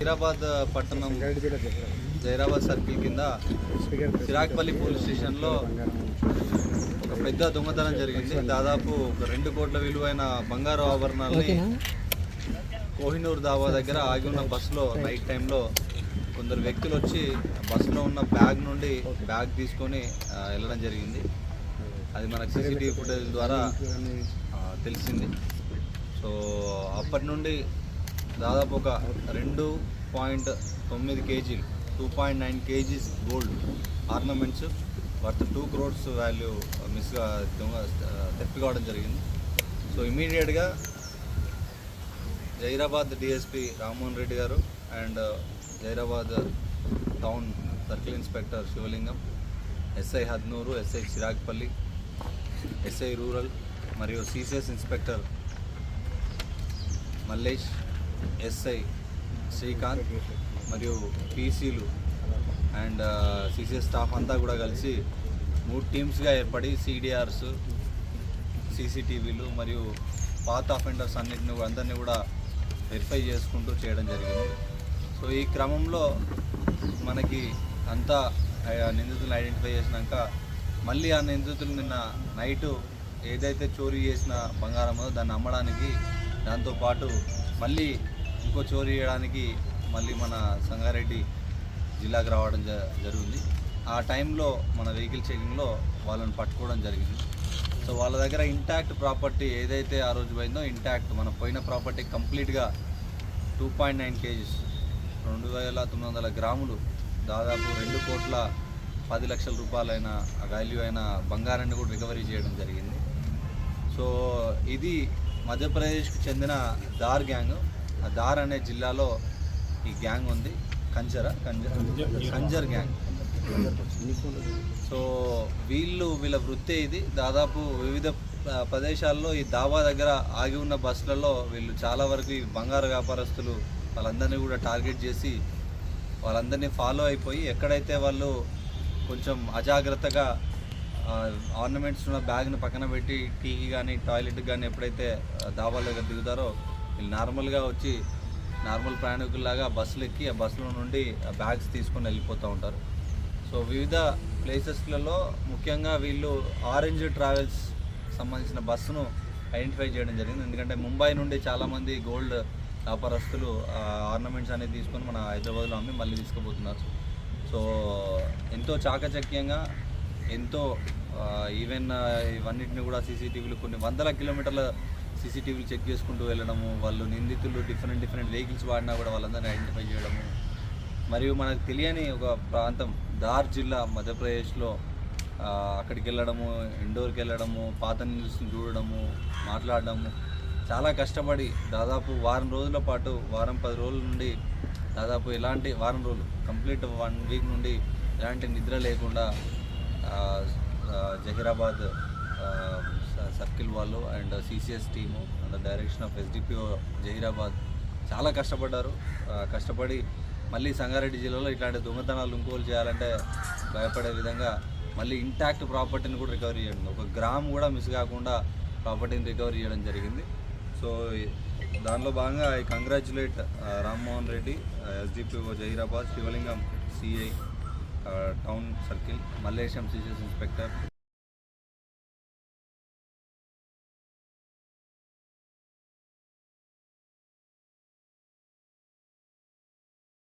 హైదరాబాద్ పట్టణం జైరాబాద్ సర్కిల్ కింద చిరాక్పల్లి పోలీస్ స్టేషన్లో ఒక పెద్ద దొంగతనం జరిగింది. దాదాపు ఒక రెండు కోట్ల విలువైన బంగారు ఆభరణాలని కోహినూర్ దావా దగ్గర ఆగి ఉన్న బస్సులో నైట్ టైంలో కొందరు వ్యక్తులు వచ్చి బస్సులో ఉన్న బ్యాగ్ నుండి బ్యాగ్ తీసుకొని వెళ్ళడం జరిగింది. అది మనకు సీసీటీవీ ఫుటేజ్ ద్వారా తెలిసింది. సో అప్పటి నుండి దాదాపు ఒక రెండు పాయింట్ తొమ్మిది కేజీలు two point nine kgs gold ornaments worth two crores value మిస్గా దొంగ తెప్పి కావడం జరిగింది. సో ఇమీడియట్గా జైరాబాద్ డిఎస్పి రామ్మోహన్ రెడ్డి గారు and Zaheerabad town circle inspector Shivalingam SI Hadnur SI Chiragpalli SI rural మరియు CCS inspector Mallesh SI Srikanth మరియు పీసీలు అండ్ సిసిఎస్ స్టాఫ్ అంతా కూడా కలిసి మూడు టీమ్స్గా ఏర్పడి సిడిఆర్స్ సీసీటీవీలు మరియు పాత అఫెండర్స్ అన్నింటిని అందరినీ కూడా వెరిఫై చేసుకుంటూ చేయడం జరిగింది. సో ఈ క్రమంలో మనకి అంతా ఆ నిందితులను ఐడెంటిఫై చేసినాక మళ్ళీ ఆ నిందితులు నిన్న నైటు ఏదైతే చోరీ చేసిన బంగారం ఉందో దాన్ని అమ్మడానికి దాంతోపాటు మళ్ళీ ఎక్కువ చోరీ చేయడానికి మళ్ళీ మన సంగారెడ్డి జిల్లాకు రావడం జ జరిగింది. ఆ టైంలో మన వెహికల్ చెకింగ్లో వాళ్ళని పట్టుకోవడం జరిగింది. సో వాళ్ళ దగ్గర ఇంటాక్ట్ ప్రాపర్టీ ఏదైతే ఆ రోజు పోయిందో ఇంటాక్ట్ మన పోయిన ప్రాపర్టీ కంప్లీట్గా టూ పాయింట్ నైన్ కేజీస్ రెండు వేల తొమ్మిది వందల గ్రాములు దాదాపు రెండు కోట్ల పది లక్షల రూపాయలైన వాల్యూ అయిన బంగారాన్ని కూడా రికవరీ చేయడం జరిగింది. సో ఇది మధ్యప్రదేశ్కు చెందిన దార్ గ్యాంగ్. దార్ అనే జిల్లాలో ఈ గ్యాంగ్ ఉంది. కంజర కంజర్ కంజర్ గ్యాంగ్. సో వీళ్ళు వీళ్ళ వృత్తి ఇది. దాదాపు వివిధ ప్రదేశాల్లో ఈ దాబా దగ్గర ఆగి ఉన్న బస్సులలో వీళ్ళు చాలా వరకు ఈ బంగారు వ్యాపారస్తులు వాళ్ళందరినీ కూడా టార్గెట్ చేసి వాళ్ళందరినీ ఫాలో అయిపోయి ఎక్కడైతే వాళ్ళు కొంచెం అజాగ్రత్తగా ఆర్నమెంట్స్ ఉన్న బ్యాగ్ని పక్కన పెట్టి టీకి కానీ టాయిలెట్కి కానీ ఎప్పుడైతే దాబాలో దాబాల దగ్గర దిగుతారో వీళ్ళు నార్మల్గా వచ్చి నార్మల్ ప్రయాణికుల్లాగా బస్సులు ఎక్కి ఆ బస్సులో నుండి ఆ బ్యాగ్స్ తీసుకొని వెళ్ళిపోతూ ఉంటారు. సో వివిధ ప్లేసెస్లలో ముఖ్యంగా వీళ్ళు ఆరెంజ్ ట్రావెల్స్ సంబంధించిన బస్సును ఐడెంటిఫై చేయడం జరిగింది. ఎందుకంటే ముంబై నుండి చాలామంది గోల్డ్ వ్యాపారస్తులు ఆర్నమెంట్స్ అనేది తీసుకొని మన హైదరాబాద్లో అమ్మి మళ్ళీ తీసుకుపోతున్నారు. సో ఎంతో చాకచక్యంగా ఎంతో ఈవెన్ ఇవన్నిటిని కూడా సీసీటీవీలు కొన్ని వందల కిలోమీటర్ల సీసీటీవీలు చెక్ చేసుకుంటూ వెళ్ళడము వాళ్ళు నిందితులు డిఫరెంట్ డిఫరెంట్ వెహికల్స్ వాడినా కూడా వాళ్ళందరినీ ఐడెంటిఫై చేయడము. మరియు మనకు తెలియని ఒక ప్రాంతం దార్ జిల్లా మధ్యప్రదేశ్లో అక్కడికి వెళ్ళడము ఇండోర్కి వెళ్ళడము పాత న్యూస్ని చూడడము మాట్లాడడము. చాలా కష్టపడి దాదాపు వారం రోజుల పాటు వారం పది రోజుల నుండి దాదాపు ఎలాంటి వారం రోజులు కంప్లీట్ వన్ వీక్ నుండి ఎలాంటి నిద్ర లేకుండా జహీరాబాద్ సర్కిల్ వాళ్ళు and CCS team and direction of SDPO Zaheerabad చాలా కష్టపడ్డారు. కష్టపడి మళ్ళీ సంగారెడ్డి జిల్లాలో ఇట్లాంటి దొంగతనాలు ఇంకోలు చేయాలంటే భయపడే విధంగా మళ్ళీ ఇంటాక్ట్ ప్రాపర్టీని కూడా రికవరీ చేయడం. ఒక గ్రామ్ కూడా మిస్ కాకుండా ప్రాపర్టీని రికవరీ చేయడం జరిగింది. సో దానిలో భాగంగా I congratulate Rammohan Reddy SDPO Zaheerabad Shivalingam CI town circle Mallesham CCS inspector